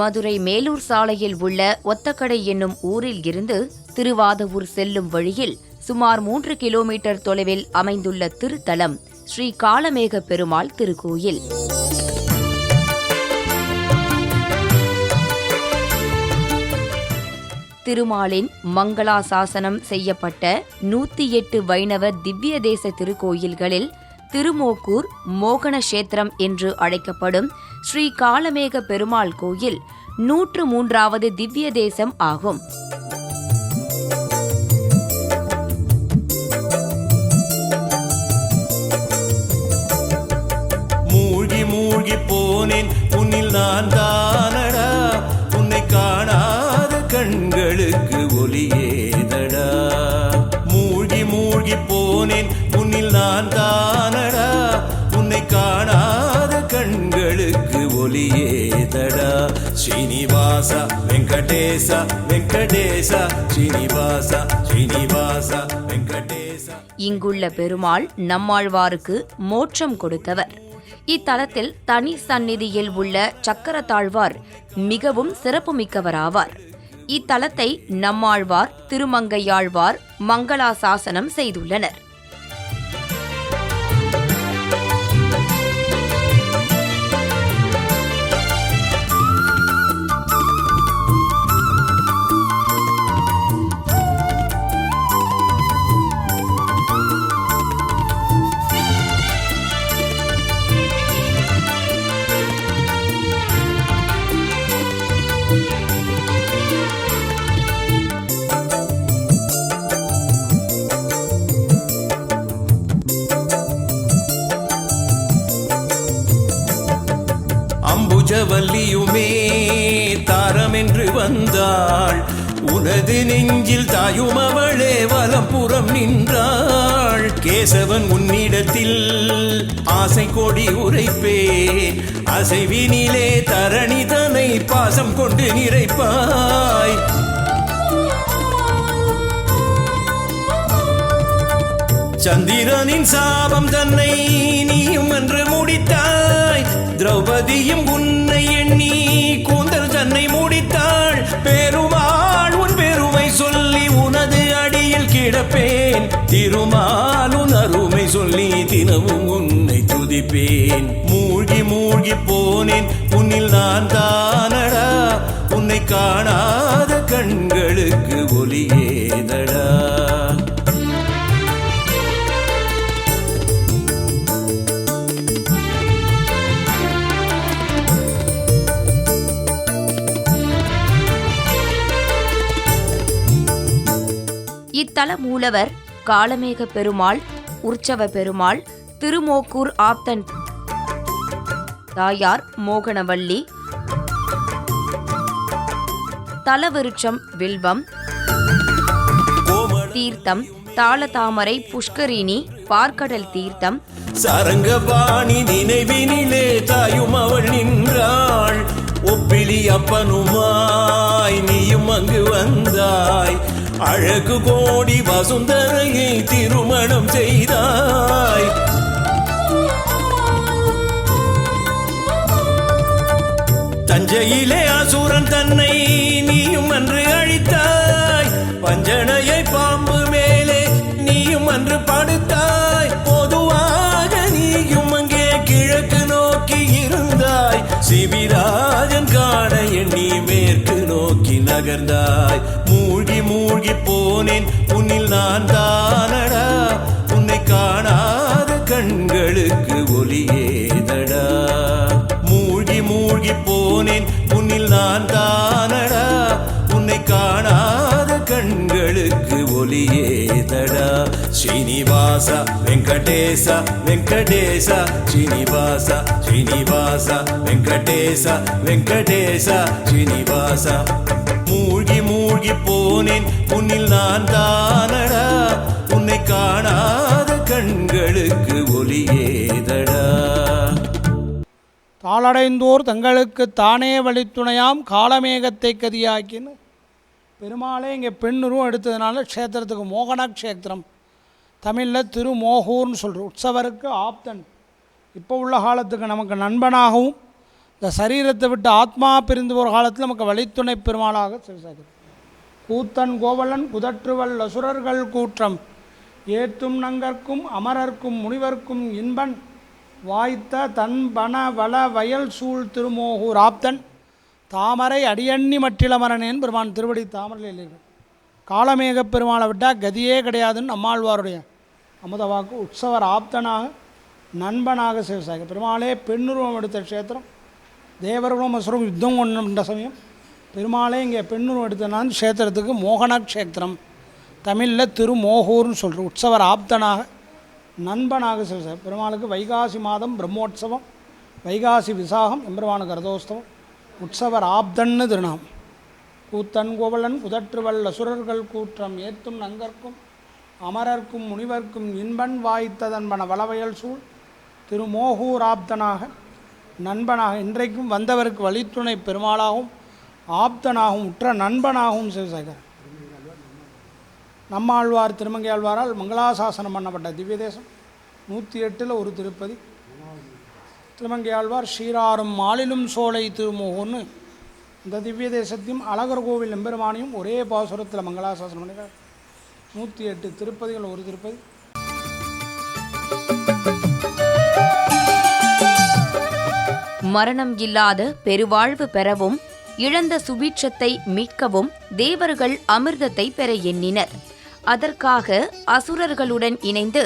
மதுரை மேலூர் சாலையில் உள்ள ஒத்தக்கடை என்னும் ஊரில் இருந்து திருவாதவூர் செல்லும் வழியில் சுமார் மூன்று கிலோமீட்டர் தொலைவில் அமைந்துள்ள திருத்தலம் ஸ்ரீ காளமேக பெருமாள் திருக்கோயில். திருமாலின் மங்களாசாசனம் செய்யப்பட்ட நூத்தி எட்டு வைணவ திவ்ய தேச திருக்கோயில்களில் திருமோக்கூர் மோகன கஷேத்திரம் என்று அழைக்கப்படும் ஸ்ரீ காலமேக பெருமாள் கோயில் நூற்று மூன்றாவது திவ்ய தேசம் ஆகும். மூழ்கி மூழ்கி போனேன். உன்னில் நான் தானடா. உன்னை காணாத கண்களுக்கு ஒளியேதடா. மூழ்கி மூழ்கி போனேன். உன்னில் நான் தான் ஒளியேதடா ஸ்ரீனிவாச வெங்கடேச வெங்கடேச ஸ்ரீனிவாச ஸ்ரீனிவாச இங்குள்ள பெருமாள் நம்மாழ்வாருக்கு மோட்சம் கொடுத்தவர். இத்தலத்தில் தனி சந்நிதியில் உள்ள சக்கரத்தாழ்வார் மிகவும் சிறப்புமிக்கவராவார். இத்தலத்தை நம்மாழ்வார் திருமங்கையாழ்வார் மங்களாசாசனம் செய்துள்ளனர். தாரமென்று வந்தாள். உனது நெஞ்சில் தாயும் அவளே வலப்புறம் நின்றாள். கேசவன் உன்னிடத்தில் ஆசை கொடி உரைப்பேன். அசைவினிலே தரணி தனை பாசம் கொண்டு நிறைப்பாய். சந்திரனின் சாபம் தன்னை நீயும் என்று முடித்தாய். திரௌபதியும் உன்னை எண்ணி கூந்தல் தன்னை முடித்தாள் பெருமாள் உன் பெருமை சொல்லி உனது அடியில் கிடப்பேன். திருமால் உன் அருமை சொல்லி தினமும் உன்னை துதிப்பேன். மூழ்கி மூழ்கி போனேன் உன்னில் நான் தானடா. உன்னை காணாத கண்களுக்கு ஒலியேதடா இத்தல மூலவர் காளமேக பெருமாள் உற்சவ பெருமாள் திருமோக்கூர் ஆப்தன் தாயார் மோகனவள்ளி தலவிருட்சம் வில்வம் தீர்த்தம் தாளதாமரை புஷ்கரிணி பார்க்கடல் தீர்த்தம் சரங்கபாணி நினைவினிலே தாயும் அவள் நின்றாள். ஒப்பிலி அப்பனுமாய் நீயும் அங்கு வந்தாய். அழகு கோடி வசுந்தரையை திருமணம் செய்தாய். தஞ்சையிலே அசுரன் தன்னை நீயும் அன்று அழித்தாய். பஞ்சனையை பாம்பு மேலே நீயும் அன்று படுத்தாய். நகர்ந்தாய் மூழ்கி மூழ்கி போனேன். உன்னில் நான் தானடா. உன்னை காணாத கண்களுக்கு ஒளியேதடா. மூழ்கி மூழ்கி போனேன். உன்னில் நான் தானடா. உன்னை காணாத கண்களுக்கு ஒளியேதடா. ஸ்ரீனிவாச வெங்கடேச வெங்கடேச. ஸ்ரீனிவாச ஸ்ரீனிவாச வெங்கடேச வெங்கடேச. ஸ்ரீனிவாச மூழ்கி போனேன். உன்னில் நான் தானடா. உன்னை காணாத கண்களுக்கு ஒளியேதடா. தாளடைந்தோர் தங்களுக்கு தானே வழித்துணையாம். காலமேகத்தை கதியாக்கின்னு பெருமாளே இங்கே பெண்ணுரும் எடுத்ததுனால க்ஷேத்திரத்துக்கு மோகனா க்ஷேத்திரம் தமிழில் திருமோகூர்னு சொல்கிறோம் உற்சவருக்கு ஆப்தன். இப்போ உள்ள காலத்துக்கு நமக்கு நண்பனாகவும் இந்த சரீரத்தை விட்டு ஆத்மா பிரிந்து போகிற காலத்தில் நமக்கு வழித்துணை பெருமாளாக சிவசாகர். கூத்தன் கோவலன் குதற்றுவல் அசுரர்கள் கூற்றம். ஏத்தும் நங்கர்க்கும் அமரர்க்கும் முனிவர்க்கும் இன்பன். வாய்த்த தன் பண வள வயல் சூழ் திருமோகூர் ஆப்தன் தாமரை அடியண்ணி மற்றிலமரனேன் பெருமான் திருவடி தாமரையில் காலமேகப் காலமேக பெருமாளை விட்டால் கதியே கிடையாதுன்னு நம்மாழ்வாருடைய அமுதவாக்கு உற்சவர் ஆப்தனாக நண்பனாக சிவசாகி பெருமாளே பெண்ணுருவம் எடுத்த க்ஷேத்திரம் தேவர்களும் அசுரம் யுத்தம் கொண்ட சமயம் பெருமாளே இங்கே பெண்ணுருவம் எடுத்தனான் க்ஷேத்திரத்துக்கு மோகனா க்ஷேத்திரம் தமிழில் திருமோகூர்னு சொல்கிற உற்சவர் ஆப்தனாக நண்பனாக சிவசாகி பெருமாளுக்கு வைகாசி மாதம் பிரம்மோற்சவம் வைகாசி விசாகம் எம்பெருமானுக்கு கரதோஸ்தவம் உற்சவர் ஆப்தன்னு திருநாம் கூத்தன் கோவலன் குதற்றுவல் அசுரர்கள் கூற்றம் ஏத்தும் நங்கர்க்கும் அமரர்க்கும் முனிவர்க்கும் இன்பன் வாய்த்ததன்பன வளவயல் சூழ். திருமோகூராப்தனாக நண்பனாக இன்றைக்கும் வந்தவருக்கு வழித்துணை பெருமாளாகவும் ஆப்தனாகவும் உற்ற நண்பனாகவும் சிவசேகர் நம்மாழ்வார் திருமங்கை ஆழ்வாரால் மங்களாசாசனம் பண்ணப்பட்ட திவ்ய தேசம் நூற்றி எட்டில் ஒரு திருப்பதி. திருமங்கை ஆழ்வார் ஷீராரும் மாலிலும் சோலை திருமோகன்னு இந்த திவ்ய தேசத்தையும் அழகர் கோவில் எம்பெருமானையும் ஒரே பாசுரத்தில் மங்களாசாசனம் பண்ணிக்கிறார் நூற்றி எட்டு திருப்பதிகள் ஒரு திருப்பதி. மரணம் இல்லாத பெருவாழ்வு பெறவும் இழந்த சுபீட்சத்தை மீட்கவும் தேவர்கள் அமிர்தத்தை பெற எண்ணினர். அதற்காக அசுரர்களுடன் இணைந்து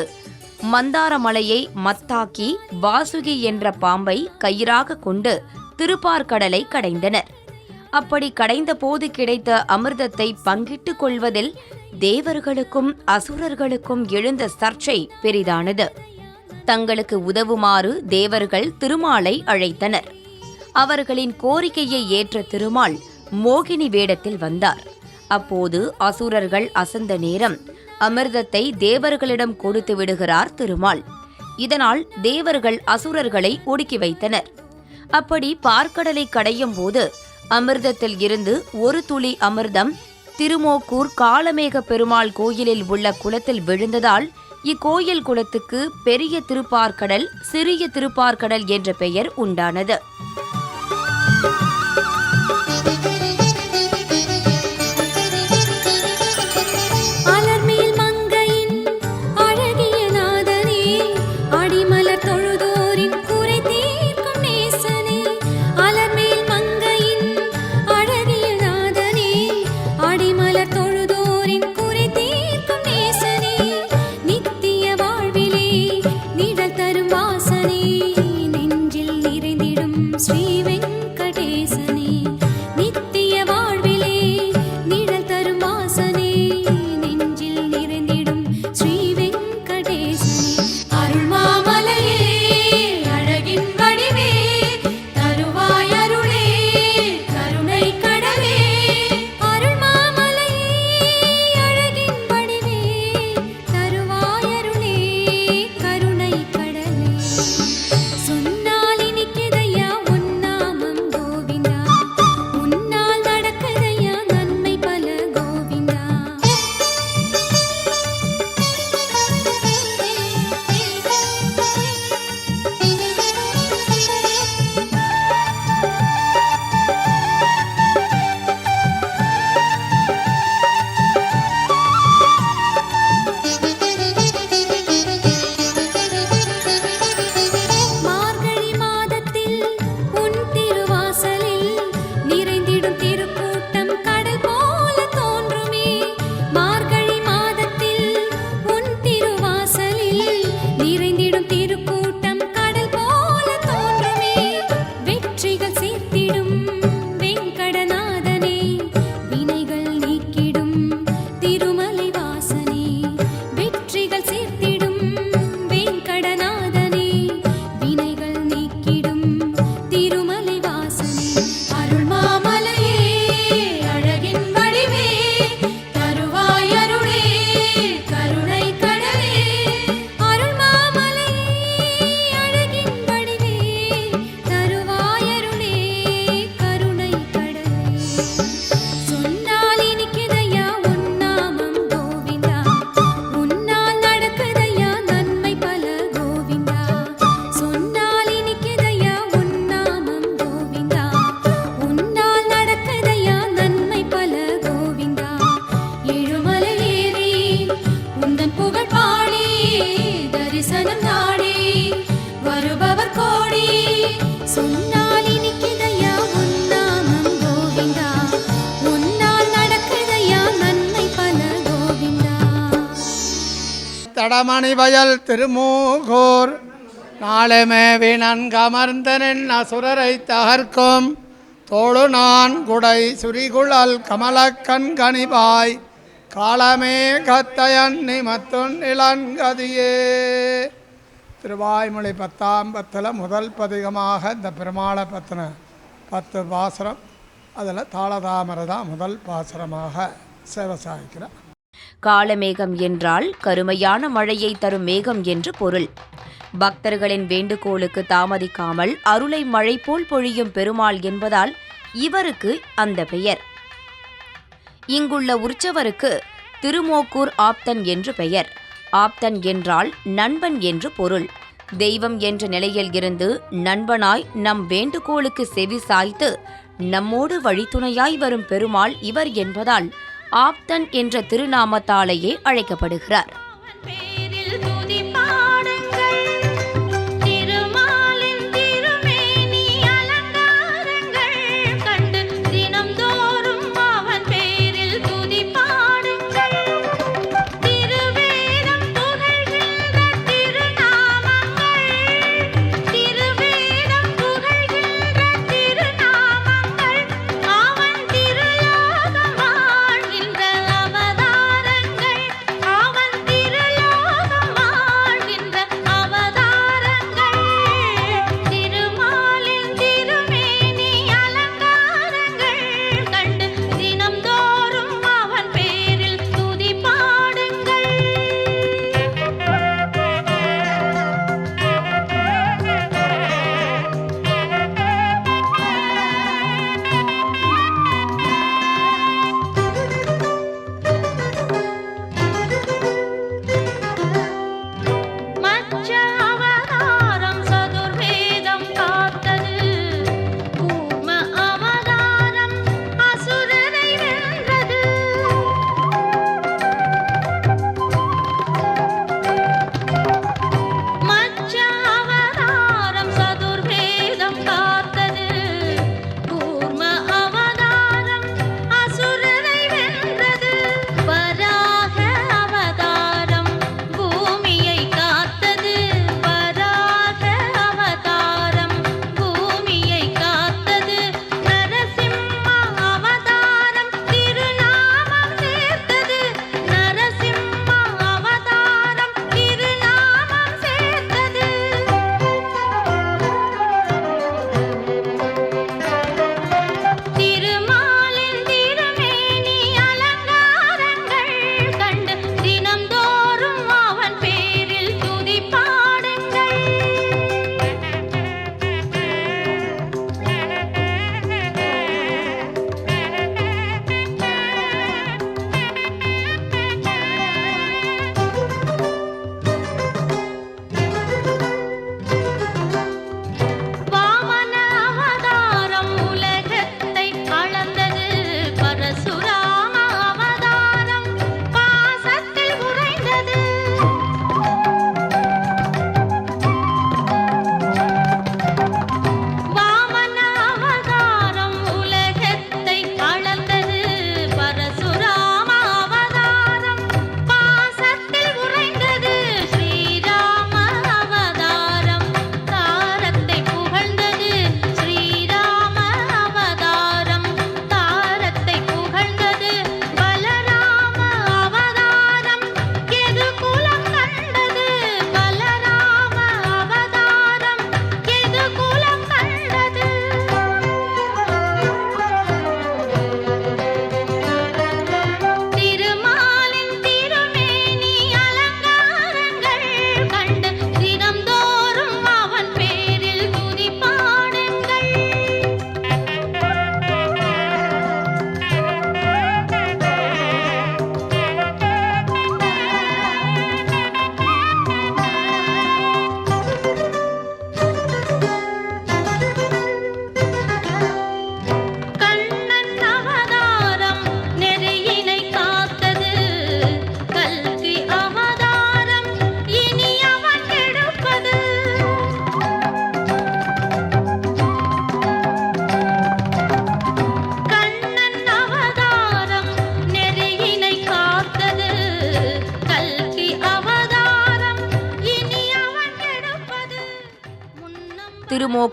மந்தாரமலையை மத்தாக்கி வாசுகி என்ற பாம்பை கயிறாக கொண்டு திருப்பார்கடலை கடைந்தனர். அப்படி கடைந்த போது கிடைத்த அமிர்தத்தை பங்கிட்டுக் கொள்வதில் தேவர்களுக்கும் அசுரர்களுக்கும் எழுந்த சர்ச்சை பெரிதானது. தங்களுக்கு உதவுமாறு தேவர்கள் திருமாலை அழைத்தனர். அவர்களின் கோரிக்கையை ஏற்ற திருமால் மோகினி வேடத்தில் வந்தார். அப்போது அசுரர்கள் அசந்த நேரம் அமிர்தத்தை தேவர்களிடம் கொடுத்து விடுகிறார் திருமால். இதனால் தேவர்கள் அசுரர்களை ஒடுக்கி வைத்தனர். அப்படி பார்க்கடலை கடையும் போது அமிர்தத்தில் இருந்து ஒரு துளி அமிர்தம் திருமோக்கூர் காலமேக பெருமாள் கோயிலில் உள்ள குளத்தில் விழுந்ததால் இக்கோயில் குளத்துக்கு பெரிய திருப்பார்கடல் சிறிய திருப்பார்கடல் என்ற பெயர் உண்டானது. மணிவயல் வயல் திருமூகூர். நாளுமே வினன்கமர்ந்தனின் அசுரரை தகர்க்கும். தோழு நான் குடை சுரிகுழல் கமலக்கண் கனிபாய் காலமே கத்தயன் நிமத்துன் இளங்கதியே திருவாய்மொழி பத்தாம் பத்தில் முதல் பதிகமாக இந்த பெருமாளை பற்றின பத்து பாசுரம். அதில் தாளதாமரை தான் முதல் பாசுரமாக சேவை சாய்க்கிறார் காலமேகம் என்றால் கருமையான மழையை தரும் மேகம் என்று பொருள். பக்தர்களின் வேண்டுகோளுக்கு தாமதிக்காமல் அருளை மழை போல் பொழியும் பெருமாள் என்பதால் இவருக்கு அந்த பெயர். இங்குள்ள உற்சவருக்கு திருமோக்கூர் ஆப்தன் என்று பெயர். ஆப்தன் என்றால் நண்பன் என்று பொருள். தெய்வம் என்ற நிலையில் இருந்து நண்பனாய் நம் வேண்டுகோளுக்கு செவி சாய்த்து நம்மோடு வழித்துணையாய் வரும் பெருமாள் இவர் என்பதால் ஆப்தன் என்ற திருநாமத்தாலேயே அழைக்கப்படுகிறார்.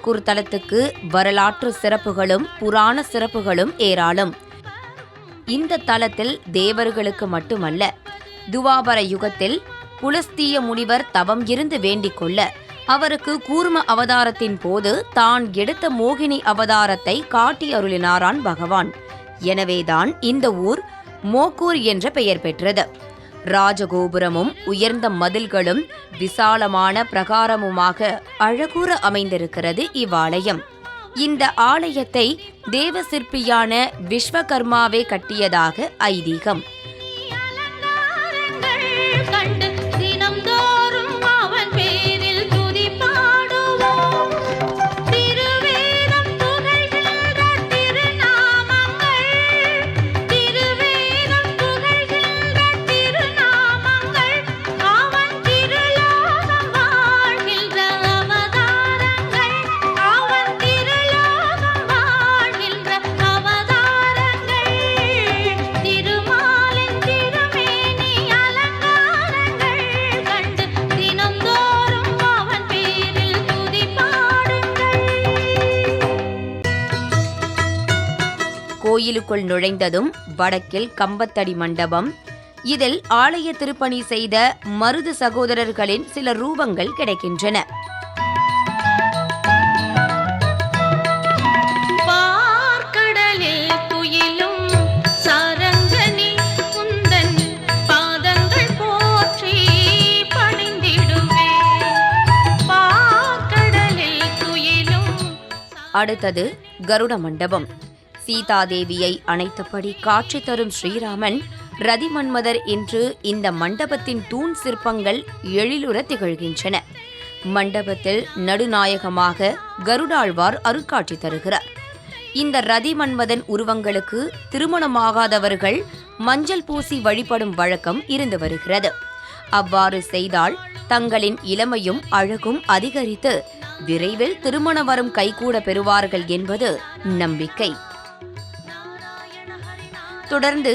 திருமோக்கூர் தலத்துக்கு வரலாற்று சிறப்புகளும் புராண சிறப்புகளும் ஏராளம். இந்த தலத்தில் தேவர்களுக்கு மட்டுமல்ல துவாபர யுகத்தில் புலஸ்தீய முனிவர் தவம் இருந்து வேண்டிக் கொள்ள அவருக்கு கூர்ம அவதாரத்தின் போது தான் எடுத்த மோகினி அவதாரத்தை காட்டி அருளினாரான் பகவான். எனவேதான் இந்த ஊர் மோக்கூர் என்ற பெயர் பெற்றது. ராஜகோபுரமும் உயர்ந்த மதில்களும் விசாலமான பிரகாரமுமாக அழகுற அமைந்திருக்கிறது இவ்வாலயம். இந்த ஆலயத்தை தேவசிற்பியான விஸ்வகர்மாவே கட்டியதாக ஐதீகம். கோயிலுக்குள் நுழைந்ததும் வடக்கில் கம்பத்தடி மண்டபம் இதில் ஆலய திருப்பணி செய்த மருது சகோதரர்களின் சில ரூபங்கள் கிடைக்கின்றன. அடுத்தது கருட மண்டபம். சீதாதேவியை அணைத்தபடி காட்சி தரும் ஸ்ரீராமன் ரதிமன்மதர் என்று இந்த மண்டபத்தின் தூண் சிற்பங்கள் எழிலுற திகழ்கின்றன. மண்டபத்தில் நடுநாயகமாக கருடாழ்வார் அருட்காட்சி தருகிறார். இந்த ரதிமன்மதன் உருவங்களுக்கு திருமணமாகாதவர்கள் மஞ்சள் பூசி வழிபடும் வழக்கம் இருந்து வருகிறது. அவ்வாறு செய்தால் தங்களின் இளமையும் அழகும் அதிகரித்து விரைவில் திருமண வரம் கைகூட பெறுவார்கள் என்பது நம்பிக்கை. தொடர்ந்து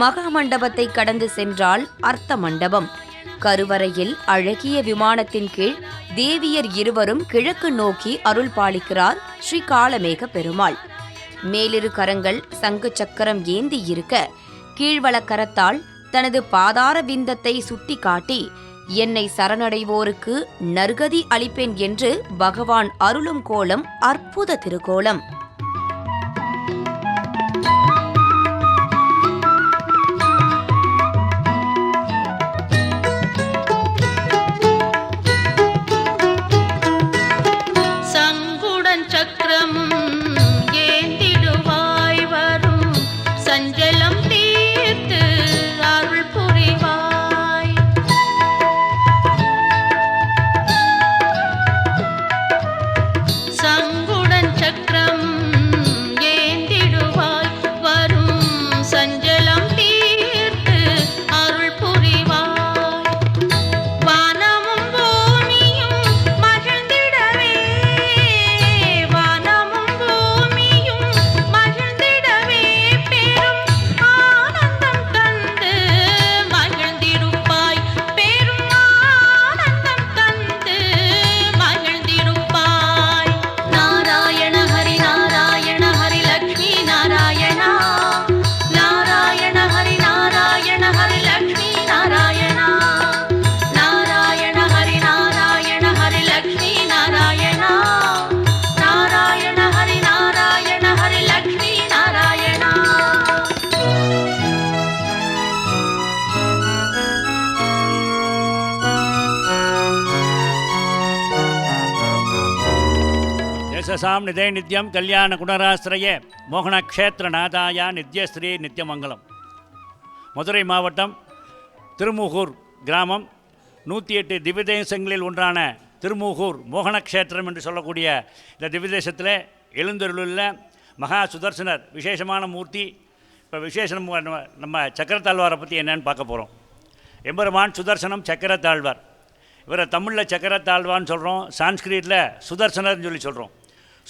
மகா மண்டபத்தை கடந்து சென்றால் அர்த்த மண்டபம் கருவறையில் அழகிய விமானத்தின் கீழ் தேவியர் இருவரும் கிழக்கு நோக்கி அருள் பாலிக்கிறார் ஸ்ரீ காலமேக பெருமாள். மேலிரு கரங்கள் சங்கு சக்கரம் ஏந்தி இருக்க கீழ்வளக்கரத்தால் தனது பாதார விந்தத்தை சுட்டி காட்டி என்னை சரணடைவோருக்கு நற்கதி அளிப்பேன் என்று பகவான் அருளும் கோலம் அற்புத திருக்கோலம். நாம் நிதே நித்யம் கல்யாண குணராசிரய மோகனக்ஷேத்திரநாதாயா நித்யஸ்ரீ நித்யமங்கலம். மதுரை மாவட்டம் திருமுகூர் கிராமம். நூற்றி எட்டு திவ்யதேசங்களில் ஒன்றான திருமுகூர் மோகனக்ஷேத்திரம் என்று சொல்லக்கூடிய இந்த திவ்யதேசத்தில் எழுந்தருளுள்ள மகா சுதர்சனர் விசேஷமான மூர்த்தி. இப்போ விசேஷம் நம்ம- நம்ம சக்கரத்தாழ்வாரை பற்றி என்னன்னு பார்க்க போகிறோம் எம்பெருமான் சுதர்சனம் சக்கரத்தாழ்வார். இவரை தமிழில் சக்கரத்தாழ்வான்னு சொல்கிறோம் சான்ஸ்கிரிட்டில் சுதர்சனர்னு சொல்லி சொல்கிறோம்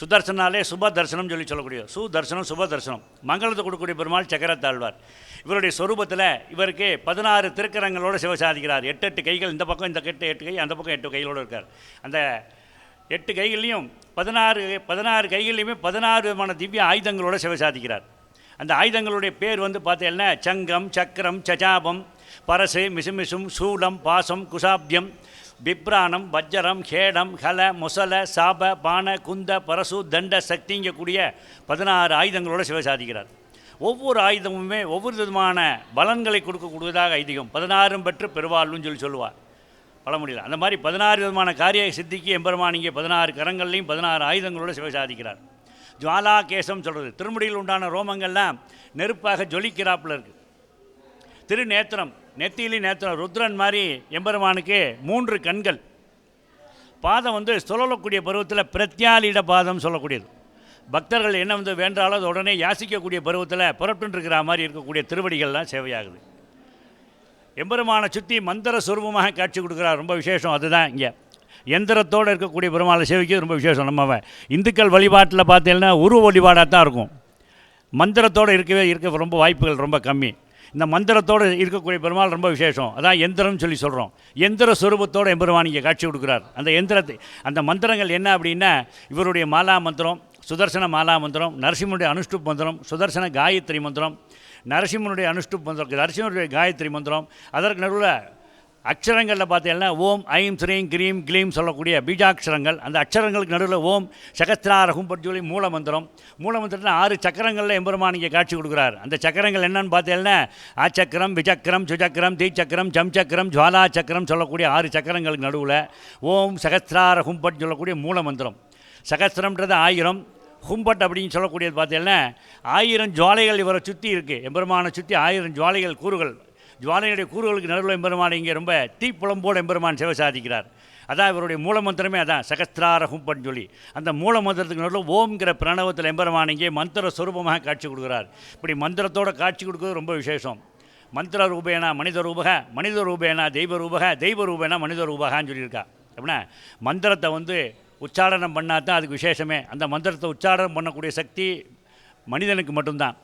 சுதர்சனாலே சுப தர்சனம் சொல்லி சொல்லக்கூடிய சுதர்சனம் சுப தர்சனம் மங்களத்தை கொடுக்கக்கூடிய பெருமாள் சக்கரத்தாழ்வார். இவருடைய சொரூபத்தில் இவருக்கு பதினாறு திருக்கரங்களோடு சிவசாதிக்கிறார். எட்டு எட்டு கைகள். இந்த பக்கம் இந்த கெட்டு எட்டு கை. அந்த பக்கம் எட்டு கைகளோடு இருக்கார். அந்த எட்டு கைகள்லையும் பதினாறு பதினாறு கைகள்லையுமே பதினாறு விதமான திவ்ய ஆயுதங்களோட சிவசாதிக்கிறார். அந்த ஆயுதங்களுடைய பேர் வந்து பார்த்தீங்கன்னா சங்கம் சக்கரம் சஜாபம் பரசு மிசுமிசும் சூலம் பாசம் குசாப்தியம் பிப்ராணம் வஜ்ஜரம் ஹேடம் ஹல முசல சாப பான குந்த பரசு தண்ட சக்திங்கக்கூடிய பதினாறு ஆயுதங்களோடு சிவ சாதிக்கிறார். ஒவ்வொரு ஆயுதமுமே ஒவ்வொரு விதமான பலன்களை கொடுக்கக்கூடியதாக ஐதீகம். பதினாறும் பெற்று பெருவாள்னு சொல்லி சொல்லுவார். பழமொழியில் அந்த மாதிரி பதினாறு விதமான காரிய சித்திக்கு எம்பெருமான் இங்கே பதினாறு கரங்கள்லையும் பதினாறு ஆயுதங்களோட சிவ சாதிக்கிறார். ஜுவாலா கேசம் சொல்கிறது திருமுடியில் உண்டான ரோமங்கள்லாம் நெருப்பாக ஜொலிக்கிறாப்பில் இருக்குது திருநேத்திரம் நெத்தியிலி நேத்திரம் ருத்ரன் மாதிரி எம்பெருமானுக்கு மூன்று கண்கள். பாதம் வந்து சொல்லக்கூடிய பருவத்தில் பிரத்யாலிட பாதம் சொல்லக்கூடியது. பக்தர்கள் என்ன வந்து வேண்டாலும் அது உடனே யாசிக்கக்கூடிய பருவத்தில் புறப்பட்டுருக்கிற மாதிரி இருக்கக்கூடிய திருவடிகள்லாம் சேவையாகுது. எம்பெருமானை சுற்றி மந்திர சுரூபமாக காட்சி கொடுக்குறார். ரொம்ப விசேஷம். அதுதான் இங்கே. எந்திரத்தோடு இருக்கக்கூடிய பெருமாளை சேவிக்கிறது ரொம்ப விசேஷம். நம்ம இந்துக்கள் வழிபாட்டில் பார்த்தீங்கன்னா உருவ வழிபாடாக தான் இருக்கும். மந்திரத்தோடு இருக்கவே இருக்க ரொம்ப வாய்ப்புகள் ரொம்ப கம்மி. இந்த மந்திரத்தோடு இருக்கக்கூடிய பெருமாள் ரொம்ப விசேஷம். அதான் எந்திரம்னு சொல்லி சொல்கிறோம் எந்திர சுரூபத்தோட எம்பெருமான் இங்கே காட்சி கொடுக்குறார். அந்த எந்திரத்தை அந்த மந்திரங்கள் என்ன அப்படின்னா இவருடைய மாலா மந்திரம் சுதர்சன மாலா மந்திரம் நரசிம்மனுடைய அனுஷ்டுப் மந்திரம் சுதர்சன காயத்ரி மந்திரம் நரசிம்மனுடைய அனுஷ்டுப் மந்திரம் நரசிம்மனுடைய காயத்ரி மந்திரம் அதற்கு நடுவில் அக்ஷரங்களில் பார்த்தீங்கன்னா ஓம் ஐம் ஸ்ரீம் கிரீம் கிளீம் சொல்லக்கூடிய பீஜாட்சரங்கள் அந்த அக்ஷரங்களுக்கு நடுவில் ஓம் சகஸ்திராரகும் பற்றி மூலமந்திரம். மந்திரம் ஆறு சக்கரங்களில் எம்பெருமான் இங்கே காட்சி கொடுக்குறார். அந்த சக்கரங்கள் என்னன்னு பார்த்தீங்கன்னா ஆச்சக்கரம் விசக்கரம் சுச்சக்கரம் தீச்சக்கரம் சம்சக்கரம் ஜுவாலா சக்கரம் சொல்லக்கூடிய ஆறு சக்கரங்களுக்கு நடுவில் ஓம் சகஸ்திராரகும் ஹும்பட் சொல்லக்கூடிய மூல மந்திரம் சகஸ்திரம்ன்றது ஆயிரம். ஹும்பட் அப்படின்னு சொல்லக்கூடியது பார்த்தீங்கன்னா ஆயிரம் ஜுவாலைகள் இவரை சுற்றி இருக்குது எம்பெருமானை சுற்றி ஆயிரம் ஜுவாலைகள் கூறுகள். ஜுவாலையுடைய கூறுகளுக்கு நடுவில் எம்பெருமான் இங்கே ரொம்ப தீப்புலம்போடு எம்பெருமான் சிவ சாதிக்கிறார். அதான் இவருடைய மூலமந்திரமே அதான் சகஸ்திராரகும்பன் சொல்லி. அந்த மூலமந்திரத்துக்கு நடுவில் ஓம்ங்கிற பிரணவத்தில் எம்பெருமான் இங்கே மந்திர சுரூபமாக காட்சி கொடுக்குறார். இப்படி மந்திரத்தோட காட்சி கொடுக்குறது ரொம்ப விசேஷம். மந்திர ரூபேனா மனித ரூபக மனித ரூபேனா தெய்வ ரூபக தெய்வ ரூபேனா மனித ரூபகான்னு சொல்லியிருக்கா. அப்படின்னா மந்திரத்தை வந்து உச்சாரணம் பண்ணால் தான் அதுக்கு விசேஷமே. அந்த மந்திரத்தை உச்சாரணம் பண்ணக்கூடிய சக்தி மனிதனுக்கு மட்டும்தான்.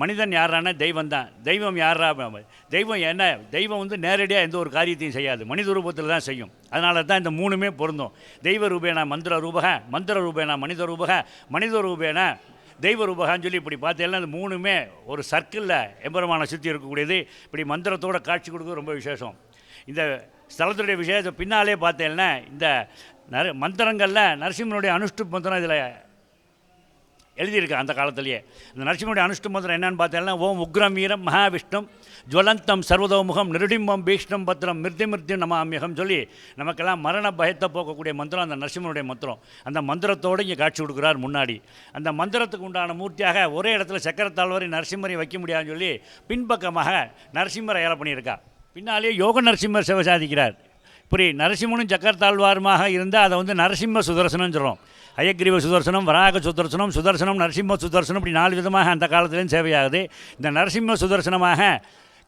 மனிதன் யாரானா தெய்வம் தான். தெய்வம் யாரா தெய்வம் என்ன? தெய்வம் வந்து நேரடியாக எந்த ஒரு காரியத்தையும் செய்யாது. மனித ரூபத்தில் தான் செய்யும். அதனால தான் இந்த மூணுமே பொருந்தும். தெய்வ ரூபேனா மந்திர ரூபக மந்திர ரூபேனா மனித ரூபக மனித ரூபேனா தெய்வ ரூபகான்னு சொல்லி இப்படி பார்த்தேன்னா இந்த மூணுமே ஒரு சர்க்கிளில் எம்பெருமானை சுற்றி இருக்கக்கூடியது. இப்படி மந்திரத்தோட காட்சி கொடுக்க ரொம்ப விசேஷம். இந்த ஸ்தலத்துடைய விசேஷத்தை பின்னாலே பார்த்தேன்னா இந்த நர மந்திரங்களில் நரசிம்மனுடைய அனுஷ்டு மந்திரம் இதில் எழுதியிருக்கு அந்த காலத்திலேயே. இந்த நரசிம்மனுடைய அனுஷ்டு மந்திரம் என்னன்னு பார்த்தீங்கன்னா ஓம் உக்ரம் வீரம் மகாவிஷ்ணும் ஜுவலந்தம் சர்வதோமுகம் நிருடிம்பம் பீஷ்ணம் பத்திரம் மிருதி மிருத்தி நமாமியகம் சொல்லி நமக்கெல்லாம் மரண பயத்தை போக்கக்கூடிய மந்திரம் அந்த நரசிம்மனுடைய மந்திரம். அந்த மந்திரத்தோடு இங்கே காட்சி கொடுக்குறார் முன்னாடி. அந்த மந்திரத்துக்கு உண்டான மூர்த்தியாக ஒரே இடத்துல சக்கரத்தாழ்வரை நரசிம்மரை வைக்க முடியாதுன்னு சொல்லி பின்பக்கமாக நரசிம்மரை ஏற பண்ணியிருக்கா. பின்னாலேயே யோக நரசிம்மர் சிவ சாதிக்கிறார் இப்படி நரசிம்மனும் சக்கரத்தாழ்வாருமாக இருந்தால் அதை வந்து நரசிம்ம சுதர்சனம் சொல்கிறோம் அயக்ரீவ சுதர்சனம் வராக சுதர்சனம் சுதர்சனம் நரசிம்ம சுதர்சனம் இப்படி நாலு விதமாக அந்த காலத்துலேயும் சேவையாகுது. இந்த நரசிம்ம சுதர்சனமாக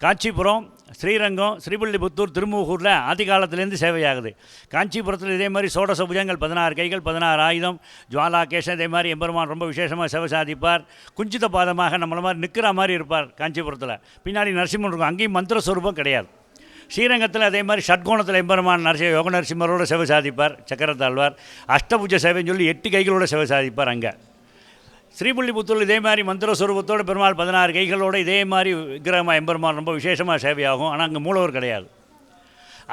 காஞ்சிபுரம் ஸ்ரீரங்கம் ஸ்ரீபுல்லிபுத்தூர் திருமூகூரில் ஆதி காலத்துலேருந்து சேவையாகுது. காஞ்சிபுரத்தில் இதே மாதிரி சோடச புஜங்கள் பதினாறு கைகள் பதினாறு ஆயுதம் ஜுவாலா கேஷன் இதே மாதிரி எம்பெருமான் ரொம்ப விசேஷமாக சேவை சாதிப்பார். குஞ்சித பாதமாக நம்மள மாதிரி நிற்கிற மாதிரி இருப்பார் காஞ்சிபுரத்தில். பின்னாடி நரசிம்மன் இருக்கும் அங்கேயும் மந்திர ஸ்வரூபம் கிடையாது. ஸ்ரீரங்கத்தில் அதே மாதிரி ஷட்கோணத்தில் எம்பெருமான் நரசிம்ம யோக நரசிம்மரோட சேவை சாதிப்பார் சக்கரத்தாழ்வார். அஷ்டபுஜ சேவைன்னு சொல்லி எட்டு கைகளோட சேவை சாதிப்பார் அங்கே. ஸ்ரீபுள்ளிபுத்தூர் இதே மாதிரி மந்திர சுரூபத்தோடு பெருமாள் பதினாறு கைகளோட இதே மாதிரி விக்கிரகமாக எம்பெருமான் ரொம்ப விசேஷமாக சேவையாகும். ஆனால் அங்கே மூலவர் கிடையாது.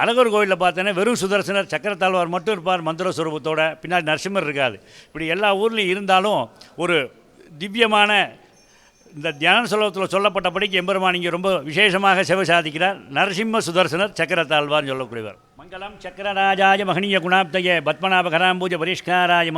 அழகர் கோயிலில் பார்த்தோன்னா வெறும் சுதர்சனர் சக்கரத்தாழ்வார் மட்டும் இருப்பார் மந்திர சுரூபத்தோட பின்னாடி நரசிம்மர் இருக்காது. இப்படி எல்லா ஊர்லேயும் இருந்தாலும் ஒரு திவ்யமான இந்த தியான சுலபத்தில் சொல்லப்பட்டபடிக்கு எம்பெருமான் இங்கே ரொம்ப விசேஷமாக சிவ சாதிக்கிறார். நரசிம்ம சுதர்சனர் சக்கரத்தாழ்வார்னு சொல்லக்கூடியவர். मङ्गलं चक्रराजाय नासी पत्मनाभकराम्बुजपरिष्काराय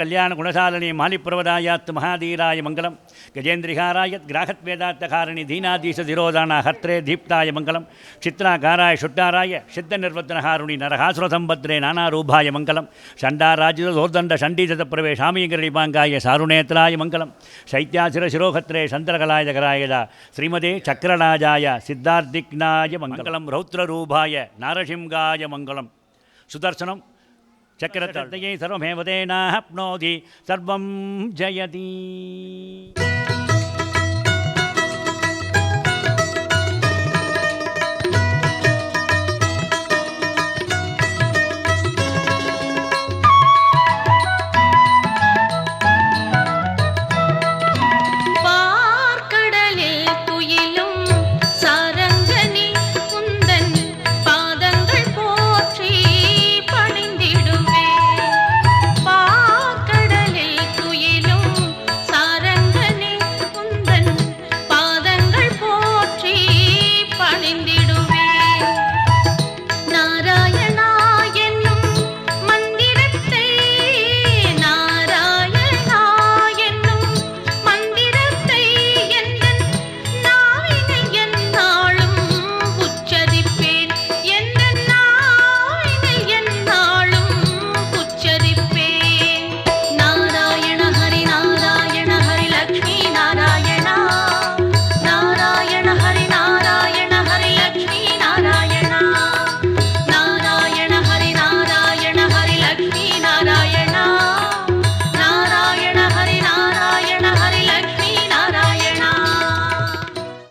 कल्याण गुणसाधने मालिप्रवदायात् महाधीराय मङ्गलं गजेन्द्रिहाराय ग्राहत्वेदात्तकारिणि धीनाधीशधिरोधानाहर्त्रे दीप्ताय मङ्गलं चित्राकाराय शुट्टाराय सिद्धनिर्वत्नहारुणि नरहासुरसम्भद्रे नानारूपाय मङ्गलं षण्डाराजितोर्दण्डषण्डीशतप्रवेशामीगरलिपाङ्गाय सारुणेत्राय मङ्गलं शैत्यासिरशिरोहत्रे सन्तरकलायकराय श्रीमदे चक्रराजाय सिद्धार्दिग्नाय मङ्गलं रौद्ररूपाय நரசிம்காய மங்களம் சைத்யாசிர சிரோகத்ரே சந்திரகலாயகராயதா ஸ்ரீமதே சுதர்சனம் சக்கரத்தை சர்வமேவதேனாப்னோதி சர்வம் ஜெயதி.